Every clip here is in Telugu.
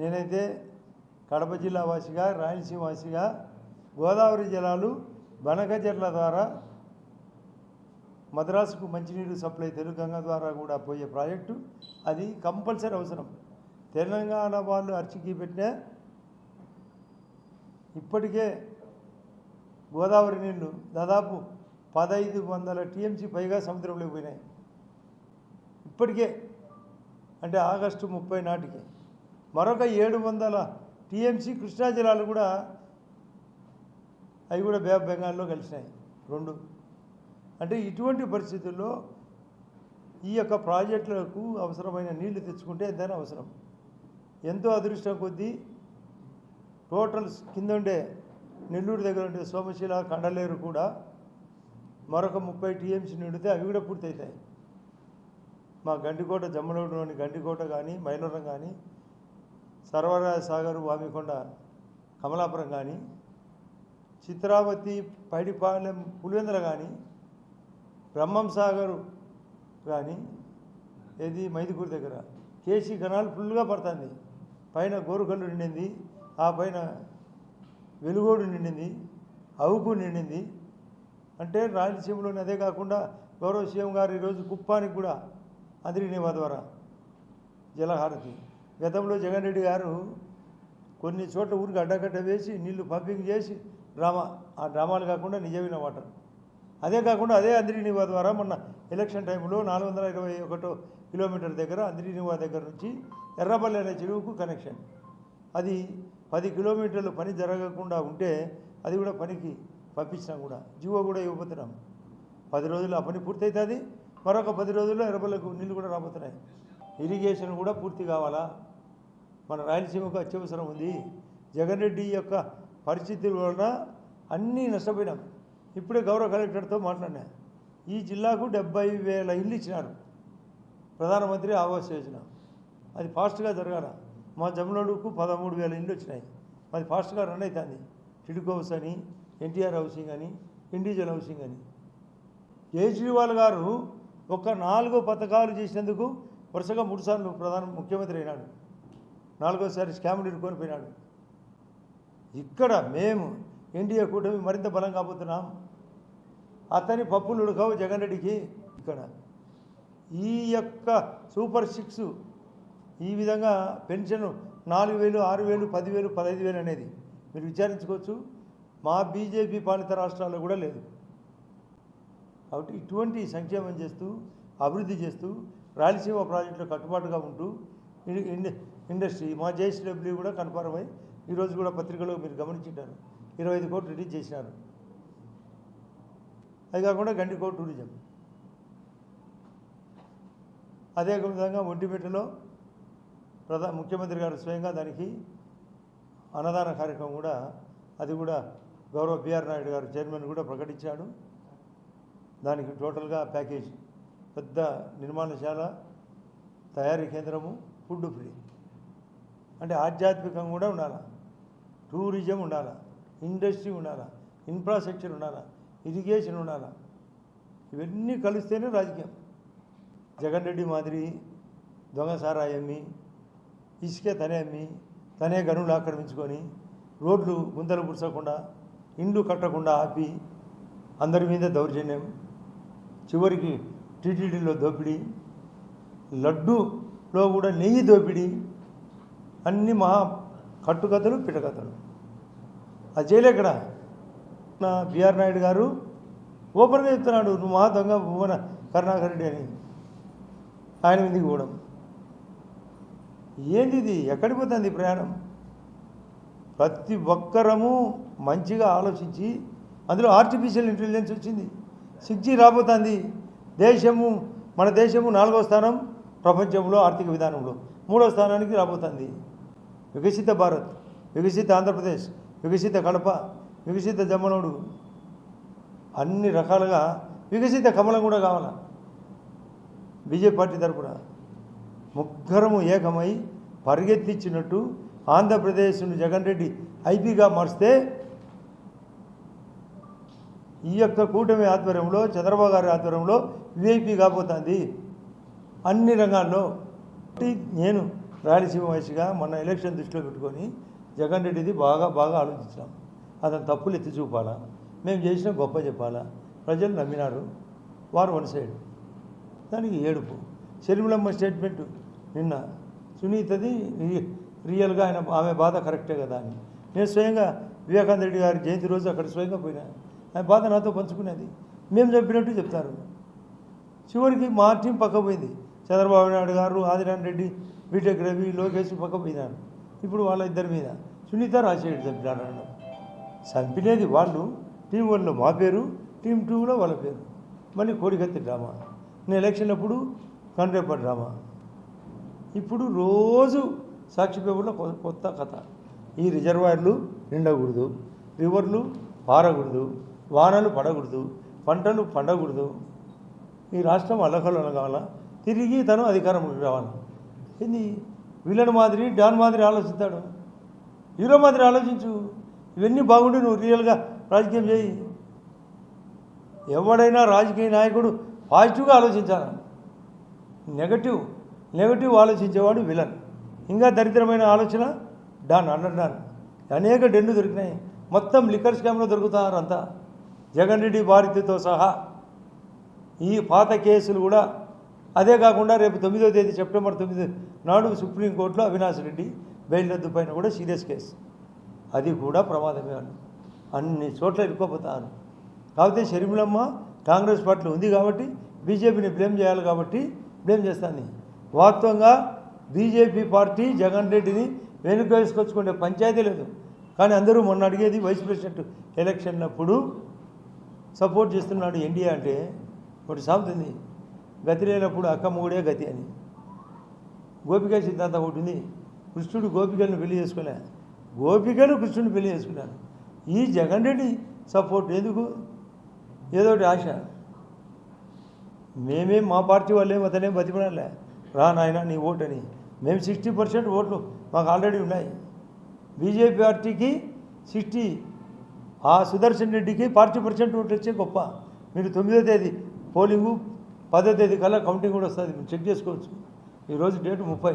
నేనైతే కడప జిల్లా వాసిగా రాయలసీమ వాసిగా గోదావరి జలాలు బనకజర్ల ద్వారా మద్రాసుకు మంచినీరు సప్లై తెలుగంగ ద్వారా కూడా పోయే ప్రాజెక్టు. అది కంపల్సరీ అవసరం. తెలంగాణ వాళ్ళు అర్చికి పెట్టిన ఇప్పటికే గోదావరి నీళ్ళు దాదాపు పదహైదు వందల టీఎంసీ పైగా సముద్రంలోకి పోయినాయి. ఇప్పటికే అంటే ఆగస్టు ముప్పై నాటికి. మరొక ఏడు వందల టీఎంసీ కృష్ణా జలాలు కూడా అవి కూడా బే బెంగాల్లో కలిసినాయి. రెండు. అంటే ఇటువంటి పరిస్థితుల్లో ఈ యొక్క ప్రాజెక్టులకు అవసరమైన నీళ్ళు తెచ్చుకుంటే ఎంతైనా అవసరం. ఎంతో అదృష్టం కొద్దీ టోటల్ కింద ఉండే నెల్లూరు దగ్గర ఉండే సోమశిల కండలేరు కూడా మరొక ముప్పై టీఎంసీ నిండితే అవి కూడా పూర్తవుతాయి మా గండికోట జమ్మలూరులోని గండికోట కానీ మైలవరం కానీ సర్వరాజ సాగర్ వామికొండ కమలాపురం కానీ చిత్రావతి పైడిపాలెం పులివెందుల కానీ బ్రహ్మం సాగరు కానీ ఏది మైదుకూరు దగ్గర కేసీ గణాలు ఫుల్గా పడుతుంది. పైన గోరుకల్లు నిండింది ఆ పైన వెలుగోడు నిండింది అవుకు నిండింది. అంటే రాయలసీమలోని అదే కాకుండా గౌరవ సీఎం గారు ఈరోజు కుప్పానికి కూడా అదిరినివా ద్వారా జలహారతి. గతంలో జగన్ రెడ్డి గారు కొన్ని చోట్ల ఊరికి అడ్డగడ్డ వేసి నీళ్ళు పంపింగ్ చేసి డ్రామా ఆ డ్రామాలు కాకుండా నిజమైన వాటర్. అదే కాకుండా అదే అందిరినివా ద్వారా మొన్న ఎలక్షన్ టైంలో నాలుగు వందల ఇరవై ఒకటో కిలోమీటర్ దగ్గర అందిరినివా దగ్గర నుంచి ఎర్రపల్లి అనే చెరువుకు కనెక్షన్. అది పది కిలోమీటర్లు పని జరగకుండా ఉంటే అది కూడా పనికి పంపించినాం కూడా జీవో కూడా ఇవ్వబోతున్నాం. పది రోజులు ఆ పని పూర్తవుతుంది మరొక పది రోజుల్లో ఎర్రపల్లికి నీళ్ళు కూడా రాబోతున్నాయి. ఇరిగేషన్ కూడా పూర్తి కావాలా? మన రాయలసీమకు అత్యవసరం ఉంది. జగన్ రెడ్డి యొక్క పరిస్థితుల వలన అన్నీ నష్టపోయినాం. ఇప్పుడే గౌరవ కలెక్టర్తో మాట్లాడినా. ఈ జిల్లాకు డెబ్బై వేల ఇల్లు ఇచ్చినారు. ప్రధానమంత్రి ఆవాస్ యోజన. అది ఫాస్ట్గా జరగాల. మా జమ్లోడుకు పదమూడు వేల ఇల్లు వచ్చినాయి. అది ఫాస్ట్గా రన్ అవుతుంది టిడుకు హౌస్ అని ఎన్టీఆర్ హౌసింగ్ అని ఇండివిజువల్ హౌసింగ్ అని. కేజ్రీవాల్ గారు ఒక నాలుగు పథకాలు చేసినందుకు వరుసగా మూడుసార్లు ప్రధాన ముఖ్యమంత్రి అయినాడు. నాలుగోసారి స్కామ్లు ఇరుకొని పోయినాడు ఇక్కడ మేము ఎన్డీఏ కూటమి మరింత బలం కాబోతున్నాం. అతని పప్పులు ఉడకవు జగన్ రెడ్డికి. ఇక్కడ ఈ యొక్క సూపర్ సిక్స్ ఈ విధంగా పెన్షన్ నాలుగు వేలు ఆరు వేలు పదివేలు పదహైదు వేలు అనేది మీరు విచారించుకోవచ్చు. మా బీజేపీ పాలిత రాష్ట్రాల్లో కూడా లేదు. కాబట్టి ఇటువంటి సంక్షేమం చేస్తూ అభివృద్ధి చేస్తూ రాయలసీమ ప్రాజెక్టులో కట్టుబాటుగా ఉంటూ ఇండస్ట్రీ మా జేసీడబ్ల్యూ కూడా కన్ఫర్మ్ అయ్యి ఈరోజు కూడా పత్రికలో మీరు గమనించారు ఇరవై ఐదు కోట్లు రిలీజ్ చేసినారు. అది కాకుండా గండికోట టూరిజం. అదే విధంగా ఒంటిమిట్టలో ప్రధా ముఖ్యమంత్రి గారు స్వయంగా దానికి అన్నదాన కార్యక్రమం కూడా అది కూడా గౌరవ బిఆర్ నాయుడు గారు చైర్మన్ కూడా ప్రకటించాడు. దానికి టోటల్గా ప్యాకేజ్ పెద్ద నిర్మాణశాల తయారీ కేంద్రము ఫుడ్ ఫ్రీ. అంటే ఆధ్యాత్మికంగా కూడా ఉండాలి? టూరిజం ఉండాలా? ఇండస్ట్రీ ఉండాలా? ఇన్ఫ్రాస్ట్రక్చర్ ఉండాలా? ఇరిగేషన్ ఉండాలా? ఇవన్నీ కలిస్తేనే రాజకీయం. జగన్ రెడ్డి మాదిరి దొంగ సారాయి అమ్మి ఇసుకే తనే అమ్మి తనే గనులు ఆక్రమించుకొని రోడ్లు గుంతలు పుడ్చకుండా ఇండ్లు కట్టకుండా ఆపి అందరి మీద దౌర్జన్యం చివరికి టీటీడీలో దోపిడీ లడ్డూలో కూడా నెయ్యి దోపిడీ అన్ని మహా కట్టుకథలు పిటకథలు. అది చేయలేక్కడ నా బిఆర్ నాయుడు గారు ఓపెన్గా చెప్తున్నాడు నువ్వు మహా దొంగ భువన కరుణాకర్ రెడ్డి అని. ఆయన మీదకి పోవడం. ఏంది ఇది? ఎక్కడికి పోతుంది ప్రయాణం? ప్రతి ఒక్కరము మంచిగా ఆలోచించి అందులో ఆర్టిఫిషియల్ ఇంటెలిజెన్స్ వచ్చింది. సిక్స్ జీ రాబోతుంది. దేశము మన దేశము నాలుగో స్థానం ప్రపంచంలో ఆర్థిక విధానంలో మూడో స్థానానికి రాబోతుంది. వికసిత భారత్ వికసిత ఆంధ్రప్రదేశ్ వికసిత కడప వికసిత జమ్మనోడు. అన్ని రకాలుగా వికసిత కమలం కూడా కావాలా. బీజేపీ పార్టీ తరపున ముగ్గురము ఏకమై పరిగెత్తించినట్టు ఆంధ్రప్రదేశ్ను జగన్ రెడ్డి ఐపీగా మారిస్తే ఈ యొక్క కూటమి ఆధ్వర్యంలో చంద్రబాబు గారి ఆధ్వర్యంలో వీఐపీ కాబోతుంది. అన్ని రంగాల్లో నేను రాయలసీమ వయసుగా మొన్న ఎలక్షన్ దృష్టిలో పెట్టుకొని జగన్ రెడ్డిది బాగా బాగా ఆలోచించాం అతను తప్పులు ఎత్తి చూపాలా? మేము చేసిన గొప్ప చెప్పాలా? ప్రజలు నమ్మినారు. వారు వన్ సైడ్. దానికి ఏడుపు. షర్మిలమ్మ స్టేట్మెంట్ నిన్న. సునీతది రియల్గా ఆయన ఆమె బాధ కరెక్టే కదా అని. నేను స్వయంగా వివేకానంద రెడ్డి గారి జయంతి రోజు అక్కడ స్వయంగా పోయినా. ఆయన బాధ నాతో పంచుకునేది. మేము చెప్పినట్టు చెప్తారు. చివరికి మా టీం పక్క పోయింది. చంద్రబాబు నాయుడు గారు ఆదినారాయణ రెడ్డి బీటెక్ రవి లోకేష్ పక్క మీద? ఇప్పుడు వాళ్ళ ఇద్దరి మీద. సునీత రాజశేఖర్ చంపినారు అన్నాడు. చంపినది వాళ్ళు. టీం వన్లో మా పేరు టీం టూలో వాళ్ళ పేరు. మళ్ళీ కోడికత్తి డ్రామా. నేను ఎలక్షన్ అప్పుడు కండ్రేప డ్రామా. ఇప్పుడు రోజు సాక్షి పేపర్లో కొత్త కథ. ఈ రిజర్వాయర్లు నిండకూడదు. రివర్లు పారకూడదు. వానలు పడకూడదు. పంటలు పండకూడదు. ఈ రాష్ట్రం అల్లకల్లోలం కావాలా తిరిగి తను అధికారంలోకి రావాలి. ఏంది విలన్ మాదిరి డాన్ మాదిరి ఆలోచిస్తాడు. హీరో మాదిరి ఆలోచించు. ఇవన్నీ బాగుండి నువ్వు రియల్గా రాజకీయం చేయి. ఎవడైనా రాజకీయ నాయకుడు పాజిటివ్గా ఆలోచించాలి? నెగటివ్ నెగటివ్ ఆలోచించేవాడు విలన్. ఇంకా దరిద్రమైన ఆలోచన డాన్ అండర్ డాన్. అనేక డెన్ను దొరికినాయి. మొత్తం లిక్కర్ స్కామ్లో దొరుకుతారంతా. జగన్ రెడ్డి భారతితో సహా ఈ పాత కేసులు కూడా అదే కాకుండా రేపు తొమ్మిదో తేదీ సెప్టెంబర్ తొమ్మిది నాడు సుప్రీంకోర్టులో అవినాష్ రెడ్డి బెయిల్ రద్దు పైన కూడా సీరియస్ కేసు. అది కూడా ప్రమాదమే అని. అన్ని చోట్ల ఇరుక్కోపోతాను. కాకపోతే షర్మిలమ్మ కాంగ్రెస్ పార్టీలో ఉంది కాబట్టి బీజేపీని బ్లేమ్ చేయాలి కాబట్టి బ్లేమ్ చేస్తాను వాస్తవంగా బీజేపీ పార్టీ జగన్ రెడ్డిని వెనుక వేసుకొచ్చుకునే పంచాయతీ లేదు. కానీ అందరూ మొన్న అడిగేది వైస్ ప్రెసిడెంట్ ఎలక్షన్ అప్పుడు సపోర్ట్ చేస్తున్నాడు ఎన్డీఏ అంటే ఒకటి సాగుతుంది. గతి లేనప్పుడు అక్క మూడే గతి అని. గోపిక సిద్ధాంతం ఒకటి ఉంది. కృష్ణుడు గోపికలను పెళ్ళి చేసుకోలే గోపికలు కృష్ణుడిని పెళ్ళి చేసుకున్నారు ఈ జగన్ రెడ్డి సపోర్ట్ ఎందుకు? ఏదో ఒకటి ఆశ. మేమే మా పార్టీ వాళ్ళేం అతనేం బతిపడాలే రా నాయన నీ ఓటు అని మేము సిక్స్టీ పర్సెంట్ ఓట్లు మాకు ఆల్రెడీ ఉన్నాయి. బీజేపీ పార్టీకి సిక్స్టీ ఆ సుదర్శన్ రెడ్డికి ఫార్టీ పర్సెంట్ ఓట్లు వచ్చే గొప్ప. మీరు తొమ్మిదో తేదీ పోలింగు పదో తేదీ కల్లా కౌంటింగ్ కూడా వస్తుంది. మీరు చెక్ చేసుకోవచ్చు. ఈరోజు డేట్ ముప్పై.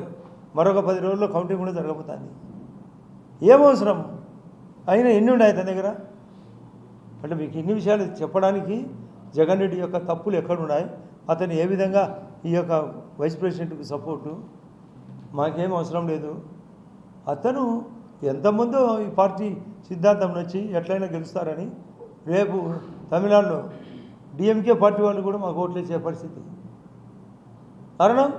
మరొక పది రోజుల్లో కౌంటింగ్ కూడా జరగబోతుంది. ఏమవసరం అయినా ఎన్ని ఉన్నాయి తన దగ్గర? అంటే మీకు ఇన్ని విషయాలు చెప్పడానికి జగన్ రెడ్డి యొక్క తప్పులు ఎక్కడున్నాయి? అతను ఏ విధంగా ఈ యొక్క వైస్ ప్రెసిడెంట్కి సపోర్టు మాకేం అవసరం లేదు. అతను ఎంతమందో ఈ పార్టీ సిద్ధాంతం నుంచి ఎట్లయినా గెలుస్తారని రేపు తమిళనాడులో డిఎంకే పార్టీ వాళ్ళు కూడా మాకు ఓట్లేసే పరిస్థితి. కారణం?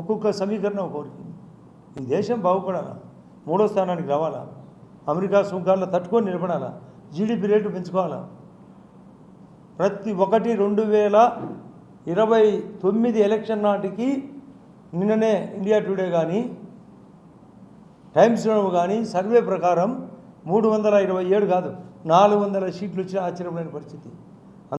ఒక్కొక్క సమీకరణ ఒక్కొక్కరికి ఈ దేశం బాగుపడాలా? మూడో స్థానానికి రావాలా? అమెరికా సుంకాల్లో తట్టుకొని నిలబడాలా? GDP rate పెంచుకోవాలా? ప్రతి ఒక్కటి రెండు వేల ఇరవై తొమ్మిది ఎలక్షన్ నాటికి నిన్ననే ఇండియా టుడే కానీ టైమ్స్ కానీ సర్వే ప్రకారం మూడు వందల ఇరవై ఏడు కాదు నాలుగు వందల సీట్లు వచ్చిన ఆశ్చర్యమైన పరిస్థితి.